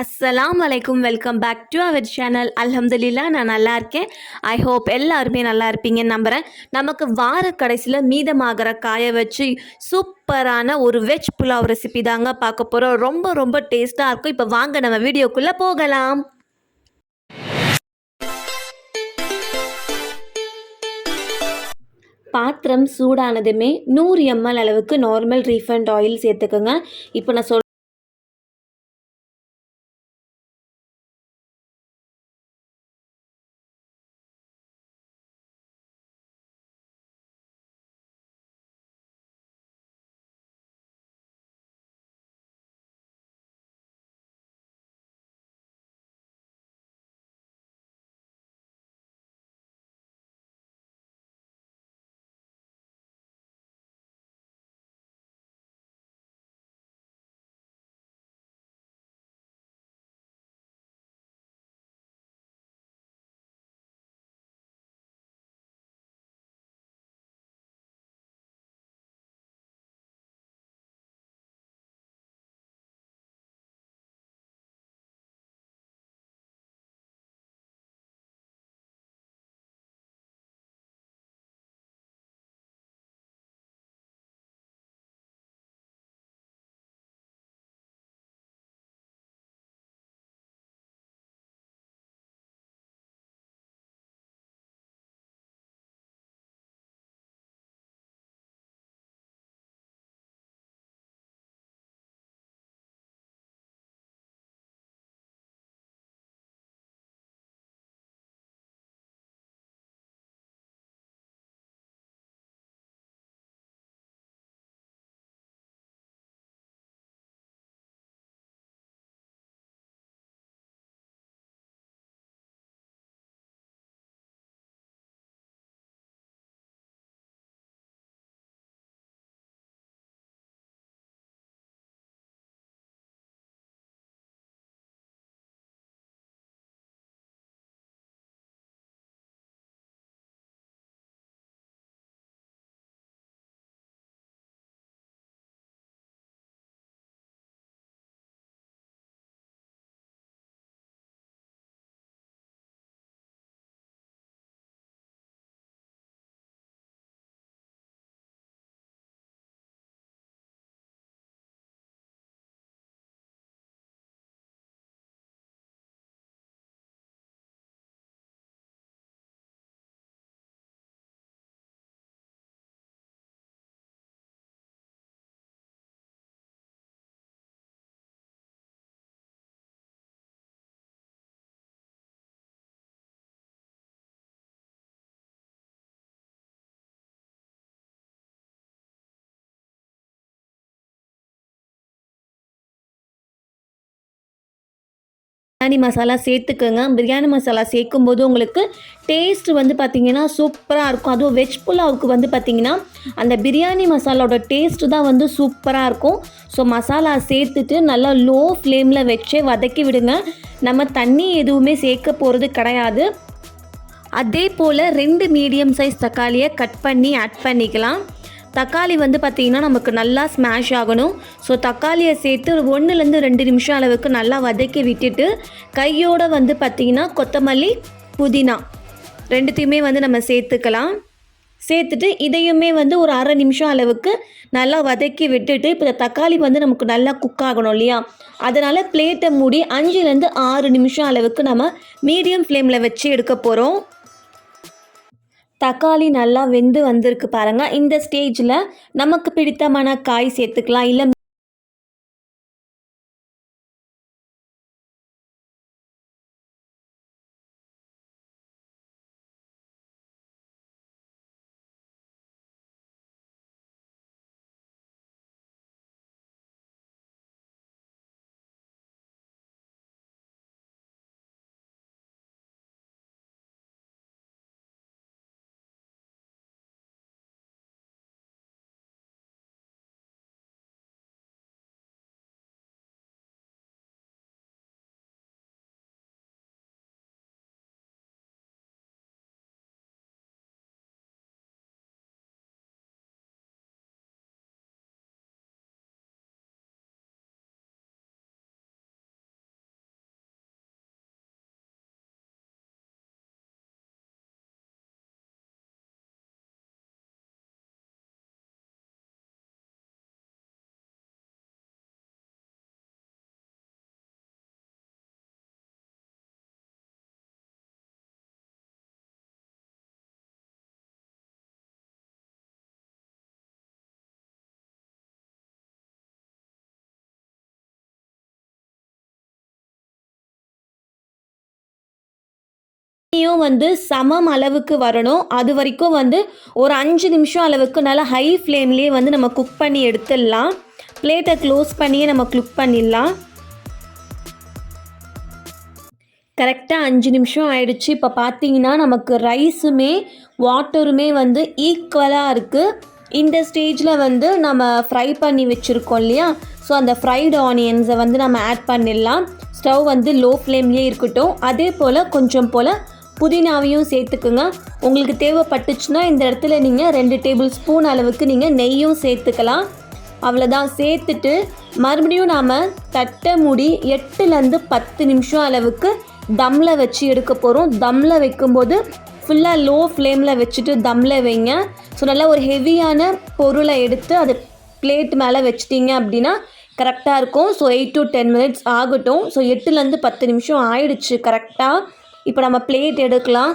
அஸ்ஸலாம் வலைக்கும் welcome back to our channel அலமதுல்லா நான் நல்லா இருக்கேன். ஐ ஹோப் எல்லாருமே நல்லா இருப்பீங்கன்னு நம்புகிறேன் நமக்கு வார கடைசியில் மீதமாகிற காய வச்சு சூப்பரான ஒரு வெஜ் புலாவ் ரெசிபி தாங்க பார்க்க போகிறோம் ரொம்ப ரொம்ப டேஸ்ட்டாக இருக்கும். இப்போ வாங்க நம்ம வீடியோக்குள்ளே போகலாம். பாத்திரம் சூடானதுமே நூறு எம்எல் அளவுக்கு நார்மல் ரீஃபண்ட் ஆயில் சேர்த்துக்கோங்க. இப்போ நான் சொல் பிரியாணி மசாலா சேர்த்துக்கோங்க. பிரியாணி மசாலா சேர்க்கும் போது உங்களுக்கு டேஸ்ட் வந்து பார்த்திங்கன்னா சூப்பராக இருக்கும். அதுவும் வெஜ் புலாவுக்கு வந்து பார்த்திங்கன்னா அந்த பிரியாணி மசாலாவோட டேஸ்ட்டு தான் வந்து சூப்பராக இருக்கும். ஸோ மசாலா சேர்த்துட்டு நல்லா லோ ஃப்ளேமில் வச்சு வதக்கி விடுங்க. நம்ம தண்ணி எதுவுமே சேர்க்க போகிறது கிடையாது. அதே போல் ரெண்டு மீடியம் சைஸ் தக்காளியை கட் பண்ணி ஆட் பண்ணிக்கலாம். தக்காளி வந்து பார்த்திங்கன்னா நமக்கு நல்லா ஸ்மாஷ் ஆகணும். ஸோ தக்காளியை சேர்த்து ஒரு ஒன்றுலேருந்து ரெண்டு நிமிஷம் அளவுக்கு நல்லா வதக்கி விட்டுட்டு கையோடு வந்து பார்த்திங்கன்னா கொத்தமல்லி புதினா ரெண்டுத்தையுமே வந்து நம்ம சேர்த்துக்கலாம். சேர்த்துட்டு இதையுமே வந்து ஒரு அரை நிமிஷம் அளவுக்கு நல்லா வதக்கி விட்டுட்டு இப்போ தக்காளி வந்து நமக்கு நல்லா குக் ஆகணும் இல்லையா? அதனால் பிளேட்டை மூடி அஞ்சுலேருந்து ஆறு நிமிஷம் அளவுக்கு நம்ம மீடியம் ஃப்ளேமில் வச்சு எடுக்க போகிறோம் தக்காளி நல்லா வெந்து வந்திருக்கு பாருங்கள் இந்த ஸ்டேஜில் நமக்கு பிடித்தமான காய் சேர்த்துக்கலாம். இல்லை தண்ணியும் வந்து சமம் அளவுக்கு வரணும். அது வரைக்கும் வந்து ஒரு அஞ்சு நிமிஷம் அளவுக்கு நல்லா ஹை ஃப்ளேம்லேயே வந்து நம்ம குக் பண்ணி எடுத்துடலாம். பிளேட்டை க்ளோஸ் பண்ணியே நம்ம குக் பண்ணிடலாம். கரெக்டாக அஞ்சு நிமிஷம் ஆயிடுச்சு. இப்போ பார்த்தீங்கன்னா நமக்கு ரைஸுமே வாட்டருமே வந்து ஈக்குவலாக இருக்குது இந்த ஸ்டேஜில் வந்து நம்ம ஃப்ரை பண்ணி வச்சுருக்கோம் இல்லையா? ஸோ அந்த ஃப்ரைடு ஆனியன்ஸை வந்து நம்ம ஆட் பண்ணிடலாம். ஸ்டவ் வந்து லோ ஃப்ளேம்லேயே இருக்கட்டும். அதே போல் கொஞ்சம் போல் புதினாவையும் சேர்த்துக்குங்க. உங்களுக்கு தேவைப்பட்டுச்சுன்னா இந்த இடத்துல நீங்கள் ரெண்டு டேபிள் ஸ்பூன் அளவுக்கு நீங்கள் நெய்யும் சேர்த்துக்கலாம். அவ்வளோதான் சேர்த்துட்டு மறுபடியும் நாம் தட்டை மூடி எட்டுலேருந்து பத்து நிமிஷம் அளவுக்கு தம்மில் வச்சு எடுக்க போகிறோம் தம்மில் வைக்கும்போது ஃபுல்லாக லோ ஃப்ளேமில் வச்சுட்டு தம்மில் வைங்க. ஸோ நல்லா ஒரு ஹெவியான பொருளை எடுத்து அது பிளேட் மேலே வச்சிட்டிங்க அப்படின்னா கரெக்டாக இருக்கும். So eight to ten minutes ஆகட்டும். ஸோ எட்டுலேருந்து பத்து நிமிஷம் ஆயிடுச்சு கரெக்டாக இப்போ நம்ம பிளேட் எடுக்கலாம்.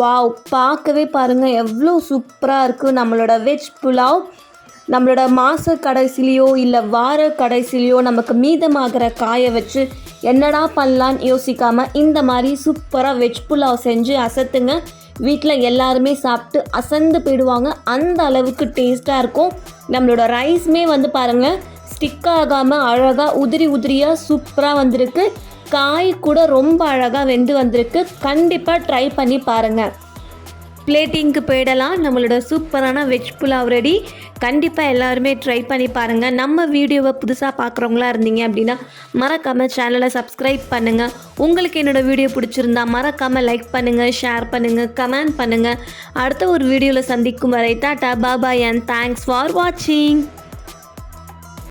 வாவ் பார்க்கவே பாருங்கள் எவ்வளோ சூப்பராக இருக்குது நம்மளோட வெஜ் புலாவ் நம்மளோட மாத கடைசிலையோ இல்லை வார கடைசிலையோ நமக்கு மீதமாகிற காயை வச்சு என்னடா பண்ணலான்னு யோசிக்காமல் இந்த மாதிரி சூப்பராக வெஜ் புலாவ் செஞ்சு அசத்துங்க. வீட்டில் எல்லாருமே சாப்பிட்டு அசந்து போயிடுவாங்க. அந்த அளவுக்கு டேஸ்ட்டாக இருக்கும். நம்மளோட ரைஸுமே வந்து பாருங்கள் ஸ்டிக் ஆகாமல் அழகாக உதிரி உதிரியாக சூப்பராக வந்திருக்கு. காய் கூட ரொம்ப அழகாக வெந்து வந்திருக்கு. கண்டிப்பாக ட்ரை பண்ணி பாருங்கள் பிளேட்டிங்க்கு போயிடலாம். நம்மளோட சூப்பரான வெஜ் புலாவ் ரெடி கண்டிப்பாக எல்லாருமே ட்ரை பண்ணி பாருங்கள் நம்ம வீடியோவை புதுசாக பார்க்குறவங்களா இருந்தீங்க அப்படின்னா மறக்காமல் சேனலை சப்ஸ்கிரைப் பண்ணுங்கள் உங்களுக்கு என்னோடய வீடியோ பிடிச்சிருந்தா மறக்காமல் லைக் பண்ணுங்கள் ஷேர் பண்ணுங்கள் கமெண்ட் பண்ணுங்கள் அடுத்த ஒரு வீடியோவில் சந்திக்கும் வரை tata bye bye and thanks for வாட்சிங்